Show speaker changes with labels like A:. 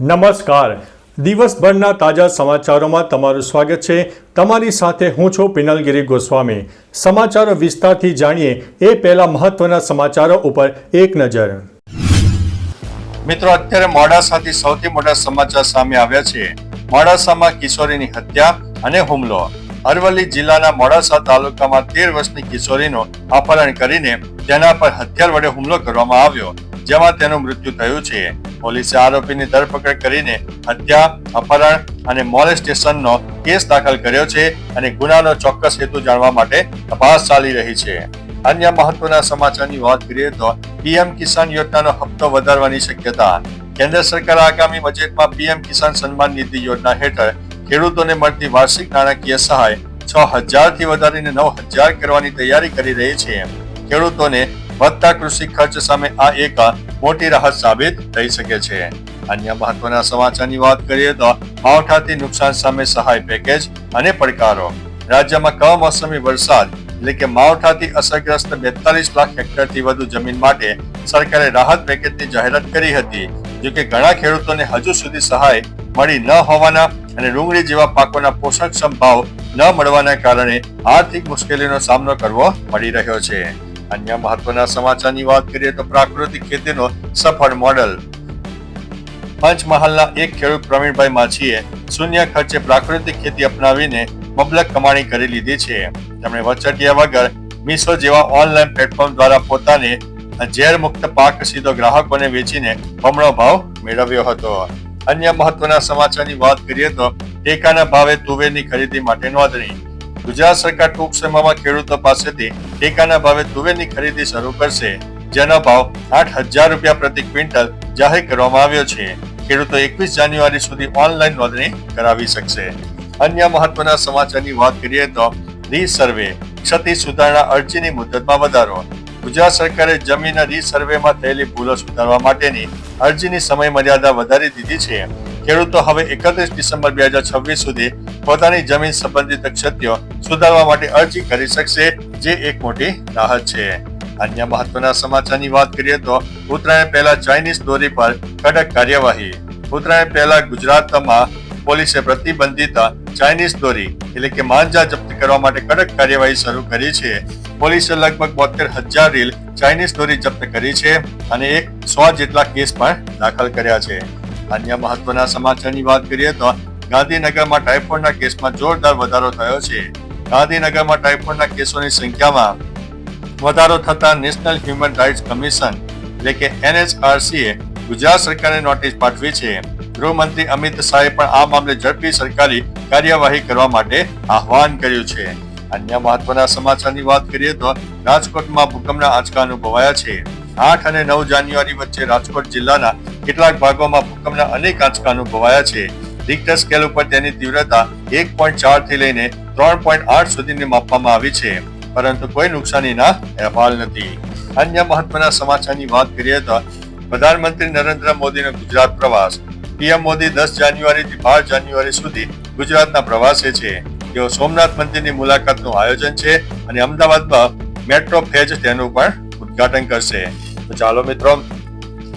A: નમસ્કાર. દિવસભરના તાજા સમાચારોમાં તમારું સ્વાગત છે. તમારી સાથે હું છું પિનલગીરી ગોસ્વામી. સમાચારો વિસ્તારથી જાણીએ એ પહેલા મહત્વના સમાચારો ઉપર એક નજર.
B: મિત્રો, અત્યારે મોડાસાથી સૌથી મોટા સમાચાર સામે આવ્યા છે. મોડાસામાં કિશોરીની હત્યા અને હુમલો. અરવલ્લી જિલ્લાના મોડાસા તાલુકામાં તેર વર્ષની કિશોરીનું અપહરણ કરીને તેના પર હથિયાર વડે હુમલો કરવામાં આવ્યો. જેમાં તેનું મૃત્યુ થયું છે. પોલીસે આરોપીની ધરપકડ કરીને હત્યા, અપહરણ અને મોલેસ્ટેશનનો કેસ દાખલ કર્યો છે અને ગુનાનો ચોક્કસ હેતુ જાણવા માટે તપાસ ચાલી રહી છે. અન્ય મહત્વના સમાચારની વાત કરીએ તો પીએમ કિસાન યોજનાનો હપ્તો વધારવાની શક્યતા. કેન્દ્ર સરકાર આગામી બજેટમાં પીએમ કિસાન સન્માન નિધિ યોજના હેઠળ ખેડૂતોને મળતી વાર્ષિક નાણાકીય સહાય છ હજારથી વધારીને નવ હજાર કરવાની તૈયારી કરી રહી છે. ખેડૂતોને વધતા કૃષિ ખર્ચ સામે આ એક મોટી રાહત સાબિત થઈ શકે છે. અન્ય મહત્વના સમાચારની વાત કરીએ તો માવઠાથી નુકસાન સામે સહાય પેકેજ અને પડકારો. રાજ્યમાં કમોસમી વરસાદ એટલે કે માવઠાથી અસરગ્રસ્ત બેતાલીસ લાખ હેક્ટરથી વધુ જમીન માટે સરકારે રાહત પેકેજની જાહેરાત કરી હતી. જો કે ઘણા ખેડૂતોને હજુ સુધી સહાય મળી ન હોવાના અને ડુંગળી જેવા પાકોના પોષક સંભાવ ન મળવાના કારણે આર્થિક મુશ્કેલીનો સામનો કરવો પડી રહ્યો છે. અન્ય મહત્વના સમાચારની વાત કરીએ તો પ્રાકૃતિક ખેતીનો સફળ મોડલ. પંચમહાલના એક ખેડૂત પ્રવીણભાઈ માછીએ શૂન્ય ખર્ચે પ્રાકૃતિક ખેતી અપનાવીને મબલક કમાણી કરી લીધી છે. તેમણે વચટિયા વગર મીશો જેવા ઓનલાઈન પ્લેટફોર્મ દ્વારા પોતાને ઝેર મુક્ત પાક સીધો ગ્રાહકોને વેચીને બમણો ભાવ મેળવ્યો હતો. અન્ય મહત્વના સમાચારની વાત કરીએ તો ટેકાના ભાવે તુવેરની ખરીદી માટે નોંધણી ગુજરાત સરકાર ટૂંક સમયમાં ખેડૂતો પાસેથી ટેકાના ભાવે તુવેરની ખરીદી શરૂ કરશે, જેનો ભાવ આઠ હજાર રૂપિયા પ્રતિ ક્વિન્ટલ જાહેર કરવામાં આવ્યો છે. ખેડૂતો એકવીસ જાન્યુઆરી સુધી ઓનલાઈન નોંધણી કરાવી શકશે. અન્ય મહત્વના સમાચારની વાત કરીએ તો રી સર્વે ક્ષતિ સુધારણા અરજીની મુદતમાં વધારો. ગુજરાત સરકારે જમીનના રી સર્વેમાં થયેલી ભૂલો સુધારવા માટેની અરજીની સમય મર્યાદા વધારી દીધી છે. ખેડૂતો હવે એકત્રીસ ડિસેમ્બર બે હજાર છવ્વીસ સુધી પોતાની જમીન સંબંધિત ક્ષત્યો સુધારવા માટે અરજી કરી શકશે, જે એક મોટી રાહત છે. અન્ય મહત્વના સમાચારની વાત કરીએ તો ઉત્તરાયણ પહેલા ચાઇનીઝ દોરી પર કડક કાર્યવાહી. ઉત્તરાયણ પહેલા ગુજરાતમાં પોલીસે પ્રતિબંધિત ચાઇનીઝ દોરી, એટલે કે માંજા જપ્ત કરવા માટે કડક કાર્યવાહી શરૂ કરી છે. પોલીસે લગભગ બોતેર હજાર રીલ ચાઇનીઝ દોરી જપ્ત કરી છે અને એક સો જેટલા કેસ પણ દાખલ કર્યા છે. અન્ય મહત્વના સમાચારની વાત કરીએ તો ગાંધીનગરમાં ટાઇફોઇડના કેસમાં જોરદાર વધારો થયો છે. ગાંધીનગરમાં ટાઇફોઇડના કેસોની સંખ્યામાં વધારો થતા નેશનલ હ્યુમન રાઇટ્સ કમિશન, એટલે કે એનએચઆરસીએ, ગુજરાત સરકારને નોટિસ પાઠવી છે. ગૃહમંત્રી અમિત શાહે પણ આ મામલે ઝડપી સરકારી કાર્યવાહી કરવા માટે આહવાન કર્યું છે. અન્ય મહત્વના સમાચારની વાત કરીએ તો રાજકોટમાં ભૂકંપના આંચકા અનુભવાયા છે. આઠ અને નવ જાન્યુઆરી વચ્ચે રાજકોટ જિલ્લાના કેટલાક ભાગોમાં ભૂકંપના અનેક આંચકા અનુભવાયા છે. રિક્ટર સ્કેલ ઉપર તેની તીવ્રતા એક પોઈન્ટ ચારથી લઈને ત્રણ પોઈન્ટ આઠ સુધીની માપવામાં આવી છે. પરંતુ કોઈ નુકસાનીના અહેવાલ નથી. અન્ય મહત્વના સમાચારની વાત કરીએ તો પ્રધાનમંત્રી નરેન્દ્ર મોદીનો ગુજરાત પ્રવાસ. પીએમ મોદી દસ જાન્યુઆરીથી બાર જાન્યુઆરી સુધી ગુજરાતના પ્રવાસે છે. તેઓ સોમનાથ મંદિરની મુલાકાતનું આયોજન છે અને અમદાવાદમાં મેટ્રો ફેજ તેનું પણ ઉદ્ઘાટન કરશે. તો ચાલો મિત્રો